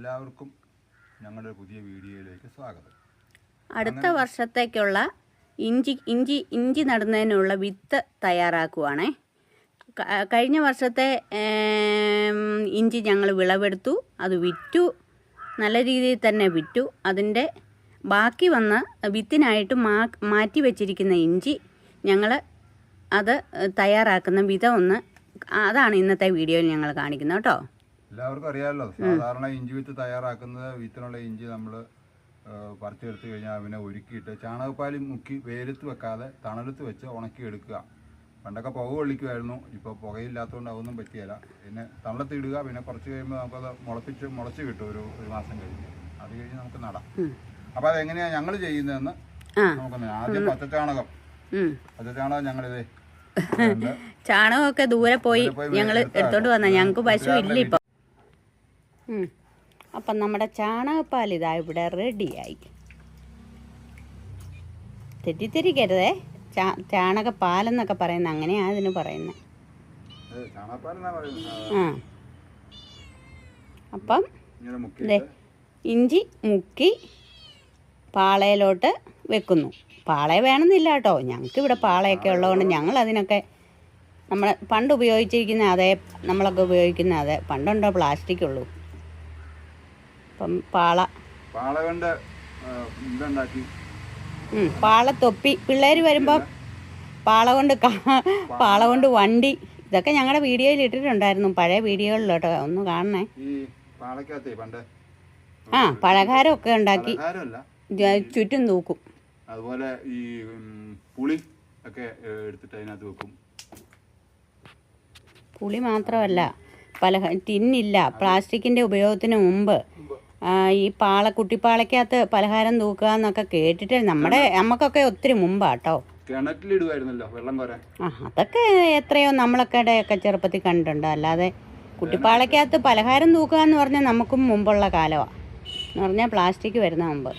എല്ലാവർക്കും ഞങ്ങളുടെ പുതിയ വീഡിയോയിലേക്ക് സ്വാഗതം. അടുത്ത വർഷത്തേക്കുള്ള ഇഞ്ചി ഇഞ്ചി ഇഞ്ചി നടുന്നതിനുള്ള വിത്ത് തയ്യാറാക്കുവാണേ. കഴിഞ്ഞ വർഷത്തെ ഇഞ്ചി ഞങ്ങൾ വിളവെടുത്തു. അത് വിറ്റു. നല്ല രീതിയിൽ തന്നെ വിറ്റു. അതിന്റെ ബാക്കി വന്ന വിത്തിനായിട്ട് മാ മാറ്റി വെച്ചിരിക്കുന്ന ഇഞ്ചി ഞങ്ങൾ അത് തയ്യാറാക്കുന്ന വിധം ഒന്ന് അതാണ് ഇന്നത്തെ വീഡിയോയിൽ ഞങ്ങൾ കാണിക്കുന്നത് കേട്ടോ. എല്ലാവർക്കും അറിയാമല്ലോ സാധാരണ ഇഞ്ചി വിത്ത് തയ്യാറാക്കുന്നത് വിത്തിനുള്ള ഇഞ്ചി നമ്മൾ പറിച്ചെടുത്ത് കഴിഞ്ഞാൽ അവനെ ഒരുക്കിയിട്ട് ചാണകപ്പാലി മുക്കി വെയിലത്ത് വെക്കാതെ തണലത്ത് വെച്ച് ഉണക്കി എടുക്കുക. പണ്ടൊക്കെ പുക കൊള്ളിക്കുമായിരുന്നു ഇപ്പോൾ പുകയില്ലാത്തതുകൊണ്ട് അതൊന്നും പറ്റിയല്ല പിന്നെ തണലത്ത് ഇടുക. പിന്നെ കുറച്ച് കഴിയുമ്പോൾ നമുക്കത് മുളപ്പിച്ച് മുളച്ച് കിട്ടും ഒരു ഒരു മാസം കഴിഞ്ഞ്. അത് കഴിഞ്ഞ് നമുക്ക് നടാം. അപ്പോൾ അതെങ്ങനെയാണ് ഞങ്ങൾ ചെയ്യുന്നതെന്ന് നമുക്ക് ആദ്യം പച്ചച്ചാണകം. പച്ച പച്ചച്ചാണകം ഞങ്ങളിത് ചാണകമൊക്കെ ദൂരെ പോയി ഞങ്ങൾ എടുത്തോണ്ട് വന്ന. ഞങ്ങൾക്ക് പശു ഇല്ല ഇപ്പം. അപ്പം നമ്മുടെ ചാണകപ്പാൽ ഇതാ ഇവിടെ റെഡിയായി. തെറ്റിദ്ധരിക്കരുതേ. ചാ ചാണകപ്പാലെന്നൊക്കെ പറയുന്ന അങ്ങനെയാണ് അതിന് പറയുന്നത് ആ. അപ്പം ഇഞ്ചി മുക്കി പാളയിലോട്ട് വെക്കുന്നു. പാള വേണമെന്നില്ല കേട്ടോ. ഞങ്ങൾക്ക് ഇവിടെ പാളയൊക്കെ ഉള്ളതുകൊണ്ട് ഞങ്ങൾ അതിനൊക്കെ നമ്മൾ പണ്ട് ഉപയോഗിച്ചിരിക്കുന്ന അതേ നമ്മളൊക്കെ ഉപയോഗിക്കുന്ന അതേ പണ്ടുണ്ടോ പ്ലാസ്റ്റിക് ഉള്ളൂ അപ്പം പാള. പാള കൊണ്ട് ഉം, പാളത്തൊപ്പി പിള്ളേർ വരുമ്പം പാള കൊണ്ട് പാള. കൊണ്ട് വണ്ടി. ഇതൊക്കെ ഞങ്ങളുടെ വീഡിയോയിൽ ഇട്ടിട്ടുണ്ടായിരുന്നു. പഴയ വീഡിയോകളിൽ കേട്ടോ ഒന്ന് കാണണേ. ആ പലഹാരമൊക്കെ ഉണ്ടാക്കി. ചുറ്റും തൂക്കും. അതുപോലെ ഈ പുളി ഒക്കെ ഏ, എടുത്തിട്ട് അതിനകത്ത് വെക്കും. പുളി മാത്രമല്ല പല ടിന്നില്ല പ്ലാസ്റ്റിക്കിന്റെ ഉപയോഗത്തിന് മുമ്പ് ഈ പാള കുട്ടിപ്പാളയ്ക്കകത്ത് പലഹാരം തൂക്കുക എന്നൊക്കെ കേട്ടിട്ട് നമ്മുടെ നമുക്കൊക്കെ ഒത്തിരി മുമ്പാട്ടോ. വെള്ളം കോരാൻ. ആ അതൊക്കെ എത്രയോ നമ്മളൊക്കെ ഒക്കെ ചെറുപ്പത്തിൽ കണ്ടിട്ടുണ്ട്. അല്ലാതെ കുട്ടിപ്പാളയ്ക്കകത്ത് പലഹാരം തൂക്കുക എന്ന് പറഞ്ഞാൽ നമുക്കും മുമ്പുള്ള കാലമാണ് എന്ന് പറഞ്ഞാൽ പ്ലാസ്റ്റിക് വരുന്ന മുമ്പ്.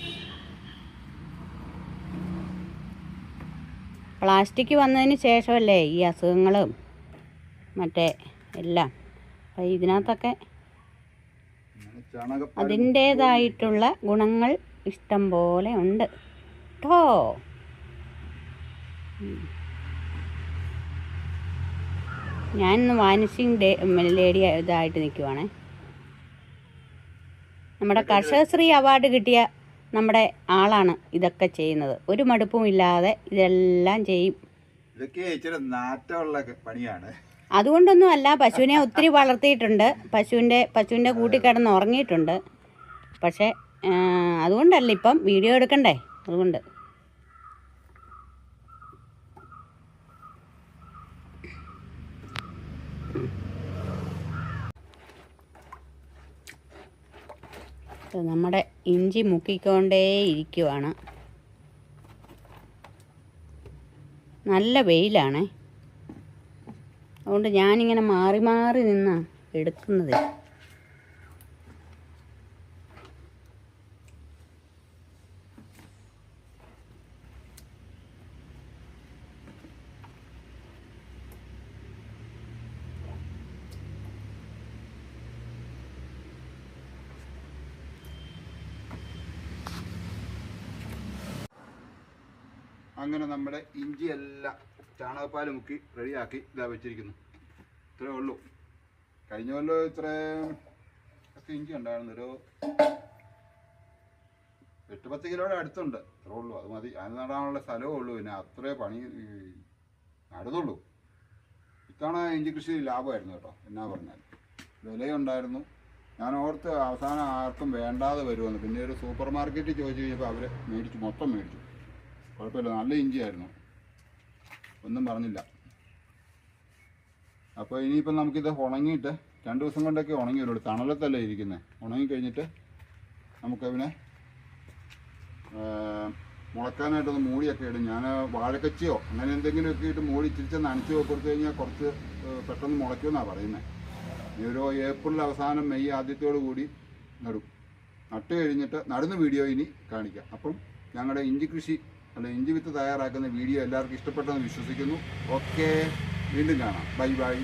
പ്ലാസ്റ്റിക് വന്നതിന് ശേഷമല്ലേ ഈ അസുഖങ്ങളും മറ്റേ എല്ലാം. അപ്പം ഇതിനകത്തൊക്കെ അതിന്റേതായിട്ടുള്ള ഗുണങ്ങൾ ഇഷ്ടം പോലെ ഉണ്ട്. കേട്ടോ ഞാൻ ഇന്ന് വാനിഷിങ് ഡേ ലേഡി ഇതായിട്ട് നിൽക്കുവാണേ. നമ്മുടെ കർഷകശ്രീ അവാർഡ് കിട്ടിയ നമ്മുടെ ആളാണ് ഇതൊക്കെ ചെയ്യുന്നത്. ഒരു മടുപ്പും ഇല്ലാതെ ഇതെല്ലാം ചെയ്യും. ഇതൊക്കെ ഇച്ചിരി നാറ്റമുള്ള പണിയാണ്. അതുകൊണ്ടൊന്നും അല്ല പശുവിനെ ഒത്തിരി വളർത്തിയിട്ടുണ്ട്. പശുവിന്റെ പശുവിന്റെ കൂട്ടി കിടന്ന് ഉറങ്ങിയിട്ടുണ്ട്. പക്ഷേ അതുകൊണ്ടല്ല ഇപ്പം വീഡിയോ എടുക്കണ്ടേ? അതുകൊണ്ട്. നമ്മുടെ ഇഞ്ചി മുക്കിക്കൊണ്ടേ ഇരിക്കുവാണ് നല്ല വെയിലാണേ. അതുകൊണ്ട് ഞാനിങ്ങനെ മാറി മാറി നിന്നാണ് എടുക്കുന്നത്. അങ്ങനെ നമ്മുടെ ഇഞ്ചി എല്ലാം ചാണകപ്പാൽ മുക്കി റെഡിയാക്കി ഇതാ വെച്ചിരിക്കുന്നു. ഇത്രേ ഉള്ളൂ. കഴിഞ്ഞ കൊല്ലം ഇത്ര ഒക്കെ ഇഞ്ചി ഉണ്ടായിരുന്നു. ഒരു എട്ട് പത്ത് കിലോയുടെ അടുത്തുണ്ട്. അത്രേ ഉള്ളൂ. അത് മതി. അത് നടാനുള്ള സ്ഥലമേ ഉള്ളൂ. പിന്നെ അത്രേ പണി നടുന്നുള്ളൂ. ഇത്തവണ ഇഞ്ചി കൃഷി ലാഭമായിരുന്നു കേട്ടോ. എന്നാ പറഞ്ഞാൽ വിലയുണ്ടായിരുന്നു. ഞാൻ ഓർത്ത് അവസാനം ആർക്കും വേണ്ടാതെ വരുമെന്ന്. പിന്നെ ഒരു സൂപ്പർ മാർക്കറ്റിൽ ചോദിച്ചു കഴിഞ്ഞപ്പോൾ അവർ മേടിച്ചു. മൊത്തം മേടിച്ചു. കുഴപ്പമില്ല. നല്ല ഇഞ്ചിയായിരുന്നു. ഒന്നും പറഞ്ഞില്ല. അപ്പോൾ ഇനിയിപ്പം നമുക്കിത് ഉണങ്ങിയിട്ട് രണ്ട് ദിവസം കൊണ്ടൊക്കെ ഉണങ്ങി വരുള്ളൂ. തണലത്തല്ലേ ഇരിക്കുന്നത് ഉണങ്ങി കഴിഞ്ഞിട്ട് നമുക്കതിനെ മുളക്കാനായിട്ടൊന്ന് മൂടിയൊക്കെ ഇടും. ഞാൻ വാഴക്കച്ചിയോ അങ്ങനെ എന്തെങ്കിലുമൊക്കെ ഇട്ട് മൂടി തിരിച്ച് നനച്ച് കൊടുത്തു കഴിഞ്ഞാൽ കുറച്ച് പെട്ടെന്ന് മുളയ്ക്കുമെന്നാണ് പറയുന്നത് ഇനി ഒരു ഏപ്രിൽ അവസാനം മെയ് ആദ്യത്തോടു കൂടി നടും. നട്ട് കഴിഞ്ഞിട്ട് നടുന്ന വീഡിയോ ഇനി കാണിക്കാം. അപ്പം ഞങ്ങളുടെ ഇഞ്ചി കൃഷി അല്ല ഇഞ്ചി വിത്ത് തയ്യാറാക്കുന്ന വീഡിയോ എല്ലാവർക്കും ഇഷ്ടപ്പെട്ടെന്ന് വിശ്വസിക്കുന്നു. ഓക്കെ വീണ്ടും കാണാം. Bye bye.